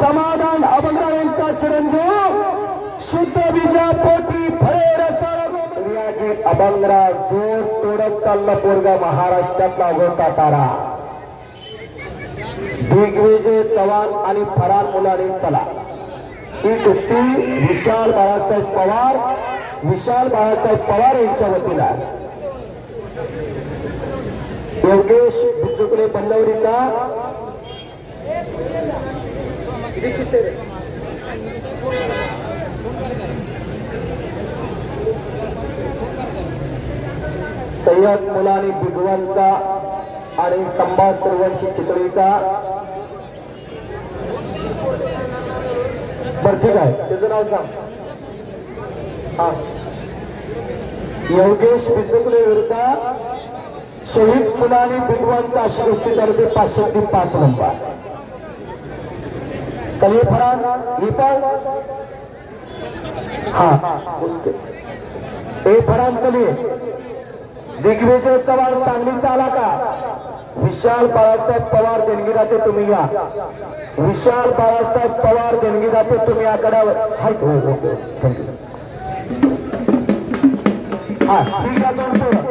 समाधान अभंगार यांचा चिरंजीव. शुद्ध बीजा पोटी फळे रसाचे अभंगरा जोर तोडत चालला पोरगा महाराष्ट्रातला होता तारा. दिग्विजय चव्हाण आणि फरार मुलाने चला. ही कुस्ती विशाल बाळासाहेब पवार विशाल बाळासाहेब पवार यांच्या वतीला योगेश बिचुकले बल्लवडीचा सय्यद मुलानी बिगवांचा आणि संभाज सुरवंशी चितळीचा. बर ठीक आहे. त्याचं नाव सांग. हा. योगेश बिचुकले विरुद्ध शहीद मुलानी बिगवांचा अशी गोष्टी करते पाचशे ते पाच नंबर. चलिए फरार ये पर हाँ उसके ए फरार चलिए दिग्विजय चव्हाण सांगलीचा आला का विशाल बाळासाहेब पवार देणगीदाते तुम्ही या. विशाल बाळासाहेब पवार देणगीदाते तुम्ही आकड्यावर. हाय हो हो, हो. थँक्यू हा ठीक आहे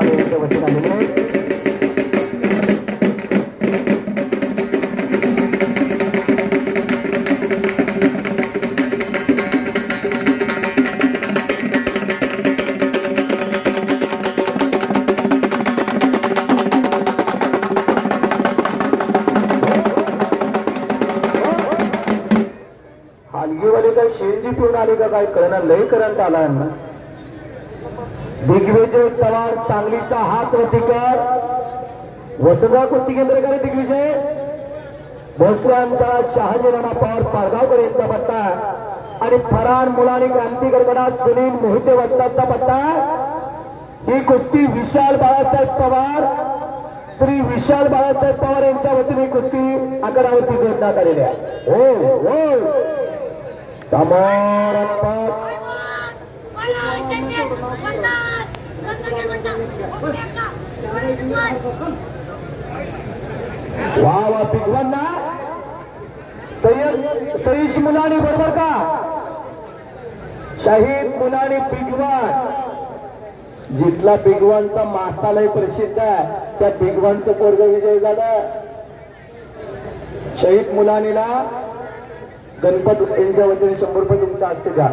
रुपये यांच्या आलेले आहेत. हलगीवाले काय शेणजी पिऊन आले का काय कळणार लय करंट आला यांना दिग्विजय चव्हाण सांगलीचा हात वरती कर. वसुधा कुस्ती केंद्र दिग्विजय. भोसरांचा शहाजी राणा पवार पारगावकर यांचा पत्ता. आणि फरार मुलाने क्रांतिकर गडा सुनील मोहिते वस्तादचा पत्ता. ही कुस्ती विशाल बाळासाहेब पवार श्री विशाल बाळासाहेब पवार यांच्या वतीने कुस्ती आकडावरती जोडण्यात आलेली आहे. हो हो. समारंभात वा वा पिगवांना सय्यद सईश मुलानी बरोबर का? शहीद मुलानी पिगवान जिथला पिगवानचा मासालय प्रसिद्ध आहे त्या पिगवानचं पोरग विजय झालं. शहीद मुलानीला गणपत यांच्या वतीने शंभर रुपये तुमचं असते द्या.